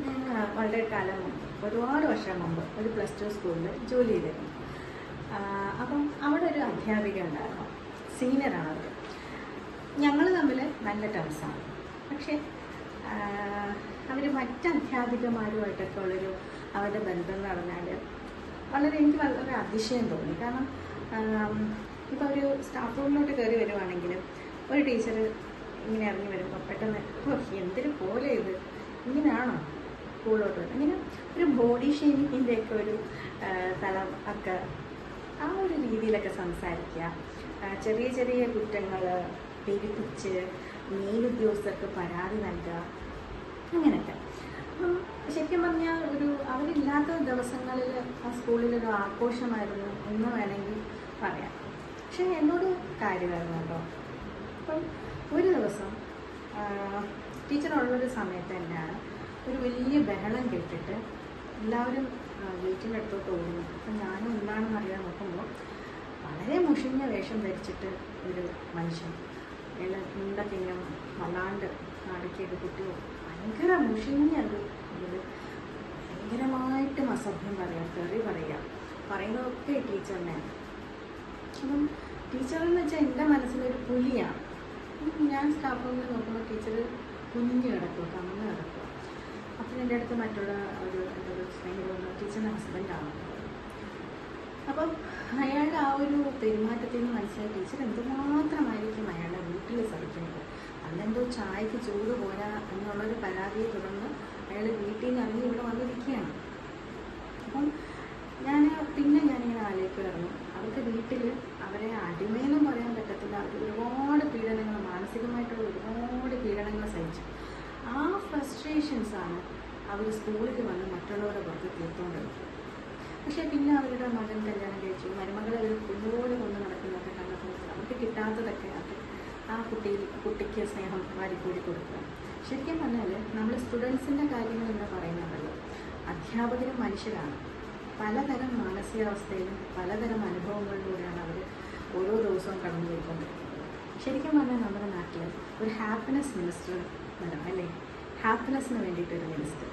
ഞാൻ വളരെ കാലം മുമ്പ് ഒരുപാട് വർഷം മുമ്പ് ഒരു പ്ലസ് ടു സ്കൂളിൽ ജോലി ചെയ്തിരുന്നു. അപ്പം അവിടെ ഒരു അധ്യാപിക ഉണ്ടായിരുന്നു. സീനിയറാണ് അവർ ഞങ്ങൾ തമ്മിൽ നല്ല ടേംസാണ് പക്ഷേ അവർ മറ്റ് അധ്യാപികമാരുമായിട്ടൊക്കെ ഉള്ളൊരു അവരുടെ ബന്ധം എന്ന് പറഞ്ഞാൽ വളരെ എനിക്ക് വളരെ അതിശയം തോന്നി. കാരണം ഇപ്പോൾ ഒരു സ്റ്റാഫ് റൂമിലോട്ട് കയറി വരുവാണെങ്കിൽ ഒരു ടീച്ചർ ഇങ്ങനെ ഇറങ്ങി വരുമ്പോൾ പെട്ടെന്ന് "ഓ, എന്തൊരു പോലെ ഇത്? ഇങ്ങനെയാണോ? സ്കൂളിലോട്ട് അങ്ങനെ ഒരു ബോഡി ഷെയ്മിങ്ങിന്റെ ഒക്കെ ഒരു തലം ഒക്കെ ആ ഒരു രീതിയിലൊക്കെ സംസാരിക്കുക. ചെറിയ ചെറിയ കുറ്റങ്ങൾ പെരുപ്പിച്ച് മേലുദ്യോഗസ്ഥർക്ക് പരാതി നൽകുക. അങ്ങനെയൊക്കെ. ശരിക്കും പറഞ്ഞാൽ ഒരു അവരില്ലാത്ത ദിവസങ്ങളിൽ ആ സ്കൂളിലൊരു ആഘോഷമായിരുന്നു എന്ന് വേണമെങ്കിൽ പറയാം. പക്ഷെ എന്നോട് കാര്യമായിരുന്നു കേട്ടോ. അപ്പം ഒരു ദിവസം ടീച്ചറുള്ളൊരു സമയത്ത് തന്നെയാണ് ഒരു വലിയ ബഹളം കേട്ടിട്ട് എല്ലാവരും ഗേറ്റിന്റെ അടുത്തോട്ട് ഓടുന്നു. അപ്പം ഞാനും എന്താണെന്ന് അറിയാൻ നോക്കുമ്പോൾ വളരെ മുഷിഞ്ഞ വേഷം ധരിച്ചിട്ട് ഒരു മനുഷ്യൻ. എല്ലാം മുണ്ടൊക്കെ ഇങ്ങനെ വല്ലാണ്ട് നാടക്കിയൊക്കെ കുട്ടിയോ ഭയങ്കര മുഷിഞ്ഞ ഒരു ഇതിൽ ഭയങ്കരമായിട്ടും അസഭ്യം പറയാം തെറി പറയാം. പറയുന്നതൊക്കെ ടീച്ചറിനെ അപ്പം ടീച്ചർ എന്ന് വെച്ചാൽ എന്റെ മനസ്സിലൊരു പുലിയാണ്. ഞാൻ സ്റ്റാഫ് റൂമിൽ നോക്കുമ്പോൾ ടീച്ചർ കുഞ്ഞു കിടക്കും കമ്മ കിടക്കുക അപ്പം എന്റെ അടുത്ത് മറ്റുള്ള ഒരു സ്നേഹിത വന്നു ടീച്ചറിന്റെ ഹസ്ബൻഡാണ് അപ്പം അയാളുടെ ആ ഒരു പെരുമാറ്റത്തിൽ നിന്ന് മനസ്സിലായി ടീച്ചർ എന്തുമാത്രമായിരിക്കും അയാളുടെ വീട്ടിൽ സഹിക്കുന്നത്? അന്നെന്തോ ചായക്ക് ചൂട് പോരാ എന്നുള്ളൊരു പരാതിയെ തുടർന്ന് അയാൾ വീട്ടിൽ നിന്ന് ഇറങ്ങി ഇവിടെ വന്നിരിക്കുകയാണ്. അപ്പം ഞാൻ പിന്നെ ഞാനിങ്ങനെ ആലോചിക്കുമായിരുന്നു അവർക്ക് വീട്ടിൽ അവരെ അടിമയെന്നും പറയാൻ പറ്റത്തില്ല അവർ ഒരുപാട് പീഡനങ്ങൾ മാനസികമായിട്ടുള്ള ഒരുപാട് പീഡനങ്ങൾ സഹിച്ചു ആ ഫ്രസ്ട്രേഷൻസ് ആണ് അവർ സ്കൂളിൽ വന്ന് മറ്റുള്ളവരുടെ പുറത്ത് തീർത്തുകൊണ്ടിരുന്നത്. പക്ഷേ പിന്നെ അവരുടെ മകൻ കല്യാണം കഴിച്ചു. മരുമകളെ അവർ കുഞ്ഞുപോലെ കൊണ്ട് നടക്കുന്നതൊക്കെ കണ്ടപ്പോൾ അവർക്ക് കിട്ടാത്തതൊക്കെ അത് ആ കുട്ടി കുട്ടിക്ക് സ്നേഹം വാരിക്കൂടി കൊടുക്കുക ശരിക്കും പറഞ്ഞാൽ നമ്മൾ സ്റ്റുഡൻസിന്റെ കാര്യങ്ങൾ എന്ന് പറയുന്നുണ്ടല്ലോ. അധ്യാപകരും മനുഷ്യരാണ്. പലതരം മാനസികാവസ്ഥയിലും പലതരം അനുഭവങ്ങളിലൂടെയാണ് അവർ ഓരോ ദിവസവും കടന്നു പോയിക്കൊണ്ടിരിക്കുന്നത്. ശരിക്കും പറഞ്ഞാൽ നമ്മുടെ നാട്ടിൽ ഒരു ഹാപ്പിനെസ് മിനിസ്റ്റർ വേണം അല്ലേ? ഹാപ്പിനെസ്സിന് വേണ്ടിയിട്ടൊരു മിനിസ്റ്റർ